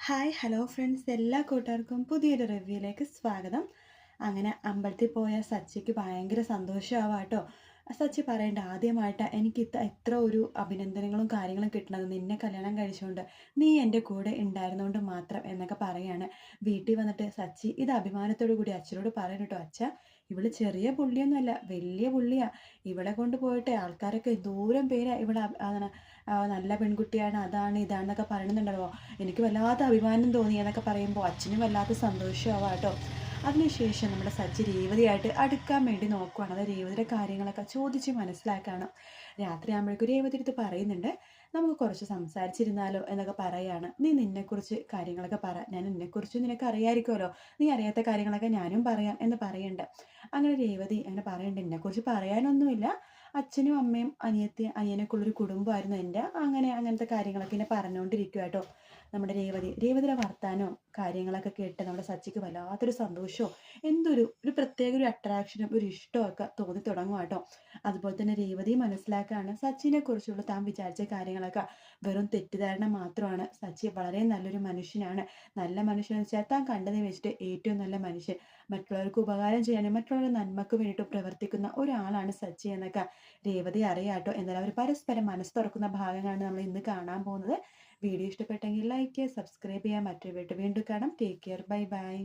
Hi hello friends എല്ലാ കൂട്ടുകാർക്കും പുതിയൊരു റിവ്യൂയിലേക്ക് സ്വാഗതം. അങ്ങനെ അമ്പലത്തിൽ പോയ സച്ചിക്ക് ഭയങ്കര സന്തോഷമാവാം കേട്ടോ. സച്ചി പറയണ്ട ആദ്യമായിട്ട് എനിക്ക് ഇത്ര ഇത്ര ഒരു അഭിനന്ദനങ്ങളും കാര്യങ്ങളും കിട്ടണത് നിന്നെ കല്യാണം കഴിച്ചുകൊണ്ട് നീ എന്റെ കൂടെ ഉണ്ടായിരുന്നുകൊണ്ട് മാത്രം എന്നൊക്കെ പറയാണ്. വീട്ടിൽ വന്നിട്ട് സച്ചി ഇത് അഭിമാനത്തോടു കൂടി അച്ഛനോട് പറയണം കേട്ടോ. അച്ഛ ഇവൾ ചെറിയ പുള്ളിയൊന്നുമല്ല വലിയ പുള്ളിയാ. ഇവളെ കൊണ്ട് പോയിട്ട് ആൾക്കാരൊക്കെ ദൂരം പേരാ. ഇവിടെ നല്ല പെൺകുട്ടിയാണ് അതാണ് ഇതാണെന്നൊക്കെ പറയുന്നുണ്ടല്ലോ. എനിക്ക് വല്ലാത്ത അഭിമാനം തോന്നി എന്നൊക്കെ പറയുമ്പോൾ അച്ഛനും വല്ലാത്ത സന്തോഷമാവാം കേട്ടോ അതിനുശേഷം നമ്മുടെ സച്ചി രേവതിയായിട്ട് അടുക്കാൻ വേണ്ടി നോക്കുവാണ്. അത് രേവതിയുടെ കാര്യങ്ങളൊക്കെ ചോദിച്ച് മനസ്സിലാക്കാണ്. രാത്രി ആകുമ്പോഴേക്കും രേവതി അടുത്ത് പറയുന്നുണ്ട് നമുക്ക് കുറച്ച് സംസാരിച്ചിരുന്നാലോ എന്നൊക്കെ പറയാണ്. നീ നിന്നെക്കുറിച്ച് കാര്യങ്ങളൊക്കെ പറ. ഞാൻ നിന്നെക്കുറിച്ച് നിനക്ക് അറിയാമായിരിക്കുമല്ലോ നീ അറിയാത്ത കാര്യങ്ങളൊക്കെ ഞാനും പറയാം എന്ന് പറയുന്നുണ്ട് അങ്ങനെ രേവതി അങ്ങനെ പറയുന്നുണ്ട് എന്നെക്കുറിച്ച് പറയാനൊന്നുമില്ല. അച്ഛനും അമ്മയും അനിയത്തി അനിയനൊക്കെ ഉള്ളൊരു കുടുംബമായിരുന്നു എന്റെ. അങ്ങനെ അങ്ങനത്തെ കാര്യങ്ങളൊക്കെ ഇങ്ങനെ പറഞ്ഞുകൊണ്ടിരിക്കുക കേട്ടോ. നമ്മുടെ രേവതി. രേവതിയുടെ വർത്താനവും കാര്യങ്ങളൊക്കെ കേട്ട് നമ്മുടെ സച്ചിക്ക് വല്ലാത്തൊരു സന്തോഷവും എന്തൊരു ഒരു പ്രത്യേക ഒരു അട്രാക്ഷനും ഒരു ഇഷ്ടവും ഒക്കെ തോന്നി തുടങ്ങും കേട്ടോ. അതുപോലെ തന്നെ രേവതി മനസ്സിലാക്കാണ് സച്ചിനെ കുറിച്ചുള്ള താൻ വിചാരിച്ച കാര്യങ്ങളൊക്കെ വെറും തെറ്റിദ്ധാരണ മാത്രമാണ്. സച്ചി വളരെ നല്ലൊരു മനുഷ്യനാണ്. നല്ല മനുഷ്യൻ വെച്ചാൽ താൻ കണ്ടതിന് വെച്ചിട്ട് ഏറ്റവും നല്ല മനുഷ്യൻ. മറ്റുള്ളവർക്ക് ഉപകാരം ചെയ്യാനും മറ്റുള്ളവരുടെ നന്മക്ക് വേണ്ടിയിട്ട് പ്രവർത്തിക്കുന്ന ഒരാളാണ് സച്ചി എന്നൊക്കെ രേവതി അറിയാട്ടോ. എന്നാലും അവർ പരസ്പരം മനസ്സ് തുറക്കുന്ന ഭാഗങ്ങളാണ് നമ്മൾ ഇന്ന് കാണാൻ പോകുന്നത്. വീഡിയോ ഇഷ്ടപ്പെട്ടെങ്കിൽ ലൈക്ക് ചെയ്യുക സബ്സ്ക്രൈബ് ചെയ്യുക മറ്റൊരു വീണ്ടും കാണാം. Take care bye bye